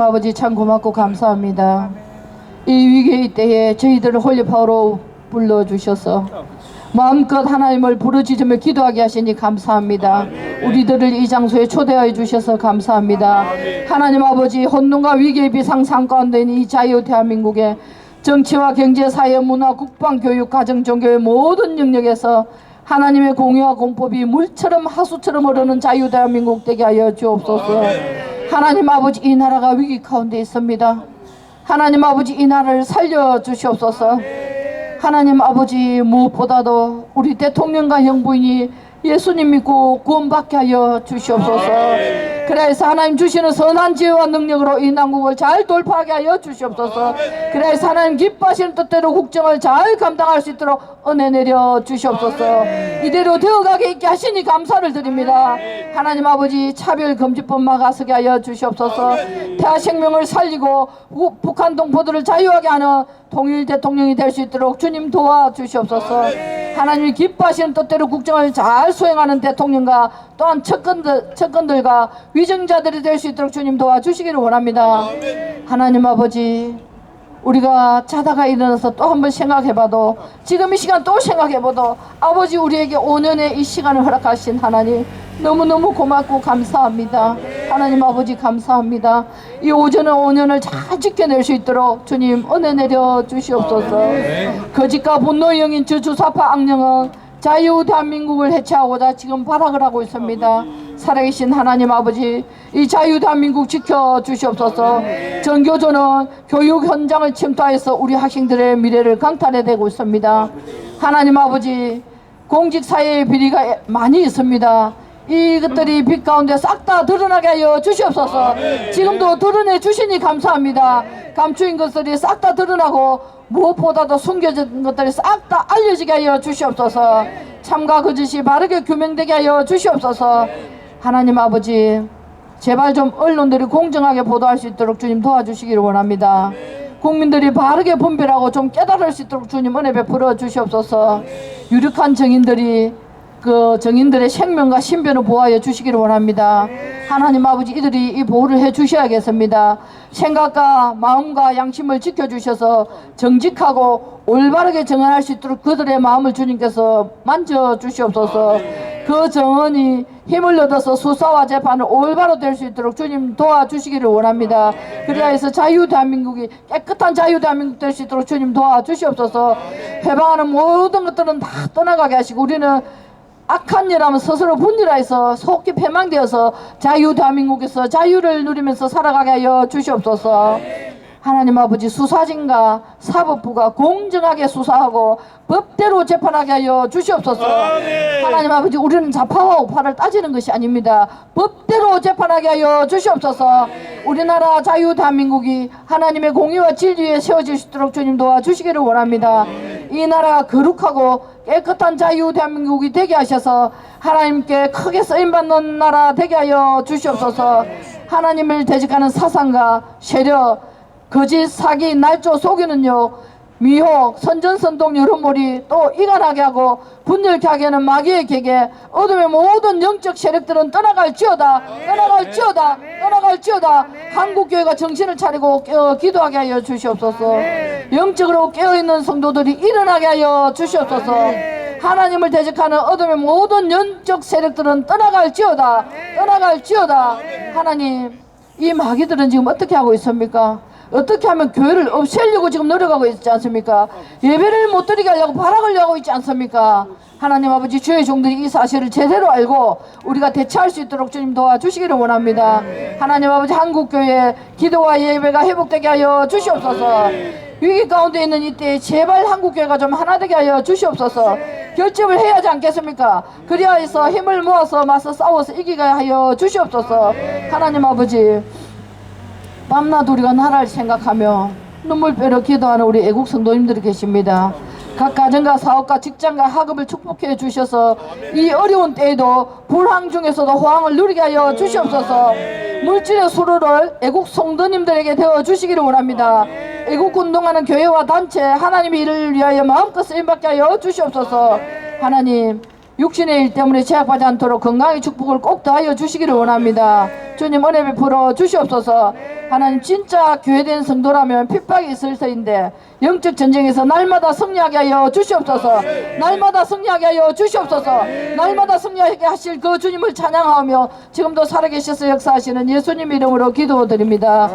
아버지 참 고맙고 감사합니다. 이 위기의 때에 저희들을 홀리파워로 불러주셔서 마음껏 하나님을 부르짖으며 기도하게 하시니 감사합니다. 우리들을 이 장소에 초대하여 주셔서 감사합니다. 하나님 아버지 혼돈과 위기의 비상상 가운데 이 자유 대한민국에 정치와 경제, 사회, 문화, 국방, 교육, 가정, 종교의 모든 영역에서 하나님의 공의와 공법이 물처럼 하수처럼 흐르는 자유 대한민국 되게 하여 주옵소서. 하나님 아버지 이 나라가 위기 가운데 있습니다. 하나님 아버지 이 나라를 살려 주시옵소서. 하나님 아버지 무엇보다도 우리 대통령과 형부인이 예수님 믿고 구원받게 하여 주시옵소서. 그래서 하나님 주시는 선한 지혜와 능력으로 이 난국을 잘 돌파하게 하여 주시옵소서. 그래서 하나님 기뻐하시는 뜻대로 국정을 잘 감당할 수 있도록 은혜 내려 주시옵소서. 이대로 되어가게 있게 하시니 감사를 드립니다. 하나님 아버지 차별 금지법 막아서게 하여 주시옵소서. 태아 생명을 살리고 부- 북한 동포들을 자유하게 하는 통일 대통령이 될 수 있도록 주님 도와주시옵소서. 하나님이 기뻐하시는 뜻대로 국정을 잘 수행하는 대통령과 또한 측근들, 측근들과 위정자들이 될 수 있도록 주님 도와주시기를 원합니다. 하나님 아버지 우리가 자다가 일어나서 또 한 번 생각해봐도 지금 이 시간 또 생각해봐도 아버지 우리에게 5년의 이 시간을 허락하신 하나님 너무너무 고맙고 감사합니다. 하나님 아버지 감사합니다. 이 오전의 5년을 잘 지켜낼 수 있도록 주님 은혜 내려 주시옵소서. 거짓과 분노의 영인 저 주사파 악령은 자유 대한민국을 해체하고자 지금 발악을 하고 있습니다. 살아계신 하나님 아버지 이 자유 대한민국 지켜 주시옵소서. 전교조는 교육 현장을 침투하여서 우리 학생들의 미래를 강탈해대고 있습니다. 하나님 아버지 공직 사회의 비리가 많이 있습니다. 이것들이 빛 가운데 싹 다 드러나게 하여 주시옵소서. 지금도 드러내 주시니 감사합니다. 감추인 것들이 싹 다 드러나고 무엇보다도 숨겨진 것들이 싹 다 알려지게 하여 주시옵소서. 참과 거짓이 바르게 규명되게 하여 주시옵소서. 하나님 아버지 제발 좀 언론들이 공정하게 보도할 수 있도록 주님 도와주시기를 원합니다. 국민들이 바르게 분별하고 좀 깨달을 수 있도록 주님 은혜 베풀어 주시옵소서. 유력한 정인들이 그 정인들의 생명과 신변을 보호하여 주시기를 원합니다. 하나님 아버지 이들이 이 보호를 해 주셔야겠습니다. 생각과 마음과 양심을 지켜 주셔서 정직하고 올바르게 정언할 수 있도록 그들의 마음을 주님께서 만져 주시옵소서. 그 정언이 힘을 얻어서 수사와 재판을 올바로 될 수 있도록 주님 도와주시기를 원합니다. 그리하여서 자유 대한민국이 깨끗한 자유 대한민국 될 수 있도록 주님 도와주시옵소서. 해방하는 모든 것들은 다 떠나가게 하시고 우리는 악한 일 하면 스스로 분일하여서 속기 패망되어서 자유 대한민국에서 자유를 누리면서 살아가게 하여 주시옵소서. 하나님 아버지 수사진과 사법부가 공정하게 수사하고 법대로 재판하게 하여 주시옵소서. 하나님 아버지 우리는 좌파와 우파를 따지는 것이 아닙니다. 법대로 재판하게 하여 주시옵소서. 우리나라 자유 대한민국이 하나님의 공의와 진리에 세워질 수 있도록 주님 도와주시기를 원합니다. 이 나라가 거룩하고 깨끗한 자유 대한민국이 되게 하셔서 하나님께 크게 쓰임받는 나라 되게 하여 주시옵소서. 하나님을 대적하는 사상과 세력 거짓 사기 날조 속이는요 미혹 선전선동 여론몰이 또 이간하게 하고 분열케 하게 하는 마귀의 계계 어둠의 모든 영적 세력들은 떠나갈지어다 떠나갈지어다 떠나갈지어다. 한국교회가 정신을 차리고 깨어 기도하게 하여 주시옵소서. 영적으로 깨어있는 성도들이 일어나게 하여 주시옵소서. 하나님을 대적하는 어둠의 모든 영적 세력들은 떠나갈지어다 떠나갈지어다. 하나님 이 마귀들은 지금 어떻게 하고 있습니까? 어떻게 하면 교회를 없애려고 지금 노력하고 있지 않습니까? 예배를 못 드리게 하려고 발악을 하고 있지 않습니까? 하나님 아버지 주의 종들이 이 사실을 제대로 알고 우리가 대처할 수 있도록 주님 도와주시기를 원합니다. 하나님 아버지 한국교회 기도와 예배가 회복되게 하여 주시옵소서. 위기 가운데 있는 이때 제발 한국교회가 좀 하나 되게 하여 주시옵소서. 결집을 해야 하지 않겠습니까? 그리하여서 힘을 모아서 맞서 싸워서 이기게 하여 주시옵소서. 하나님 아버지 밤낮 우리가 나라를 생각하며 눈물 빼려 기도하는 우리 애국 성도님들이 계십니다. 각 가정과 사업과 직장과 학업을 축복해 주셔서 이 어려운 때에도 불황 중에서도 호황을 누리게 하여 주시옵소서 물질의 수로를 애국 성도님들에게 되어 주시기를 원합니다. 애국 운동하는 교회와 단체 하나님의 일을 위하여 마음껏 쓰임받게 하여 주시옵소서 하나님 육신의 일 때문에 제약받지 않도록 건강의 축복을 꼭 더하여 주시기를 원합니다. 주님 은혜 베풀어 주시옵소서. 하나님 진짜 교회된 성도라면 핍박이 있을 터인데 영적 전쟁에서 날마다 승리하게 하여 주시옵소서. 날마다 승리하게 하여 주시옵소서. 날마다 승리하게 하실 그 주님을 찬양하며 지금도 살아계셔서 역사하시는 예수님 이름으로 기도드립니다.